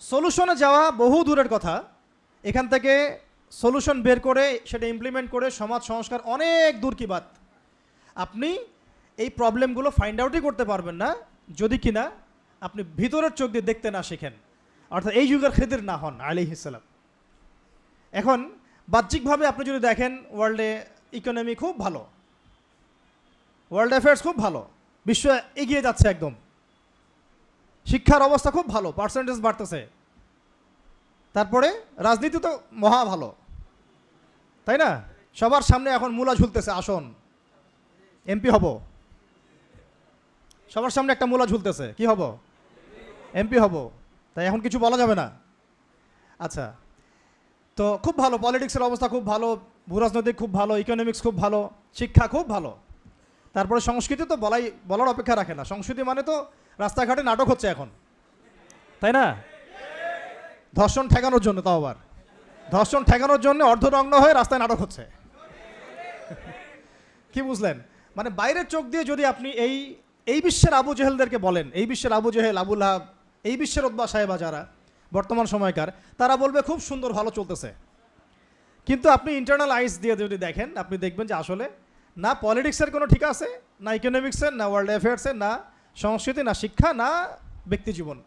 সলিউশনে যাওয়া বহু দূরের কথা। এখান থেকে সলিউশন বের করে, সেটা ইমপ্লিমেন্ট করে সমাজ সংস্কার অনেক দূর কি বাত। আপনি এই প্রবলেমগুলো ফাইন্ড আউটই করতে পারবেন না। যদি কিনা আপনি ভিতরের চোখ দিয়ে দেখতে না শেখেন। অর্থাৎ এই যুগের খেদির না হন আলি ইসালাম এখন বাহ্যিকভাবে আপনি যদি দেখেন ওয়ার্ল্ডে ইকোনমি খুব ভালো। ওয়ার্ল্ড অ্যাফেয়ার্স খুব ভালো। বিশ্ব এগিয়ে যাচ্ছে একদম। শিক্ষার অবস্থা খুব ভালো পার্সেন্টেজ বাড়তেছে। তারপরে রাজনীতি তো মহা ভালো। তাই না? সবার সামনে এখন মূলা ঝুলতেছে, আসন। এমপি হব। সবার সামনে একটা মূলা ঝুলতেছে, কি হব? এমপি হব। তাই এখন কিছু বলা যাবে না। আচ্ছা তো খুব ভালো পলিটিক্সের অবস্থা খুব ভালো, ভূরাজনৈতিক খুব ভালো ইকোনমিক্স খুব ভালো, শিক্ষা খুব ভালো। তারপরে সংস্কৃতি তো বলাই, বলার অপেক্ষা রাখে না। সংস্কৃতি মানে তো রাস্তাঘাটে নাটক হচ্ছে এখন। তাই না? ধর্ষণ ঠেকানোর জন্য তাও আবার। ধর্ষণ ঠেকানোর জন্য অর্ধনগ্ন হয়ে রাস্তায় নাটক হচ্ছে। কি বুঝলেন? মানে বাইরের চোখ দিয়ে যদি আপনি এই এই বিশ্বের আবু জেহেলদেরকে বলেন, এই বিশ্বের আবু জেহেল, আবুল হাব এই বিশ্বের ওদ্বা সাহেবা যারা, বর্তমান সময়কার, তারা বলবে খুব সুন্দর, ভালো চলতেছে। কিন্তু আপনি ইন্টারনাল আইস দিয়ে যদি দেখেন, আপনি দেখবেন যে আসলে না পলিটিক্সের কোনো ঠিক আছে, না ইকোনমিক্সের না ওয়ার্ল্ড অ্যাফেয়ার্সের না সংস্কৃতি, না শিক্ষা, না ব্যক্তি জীবন।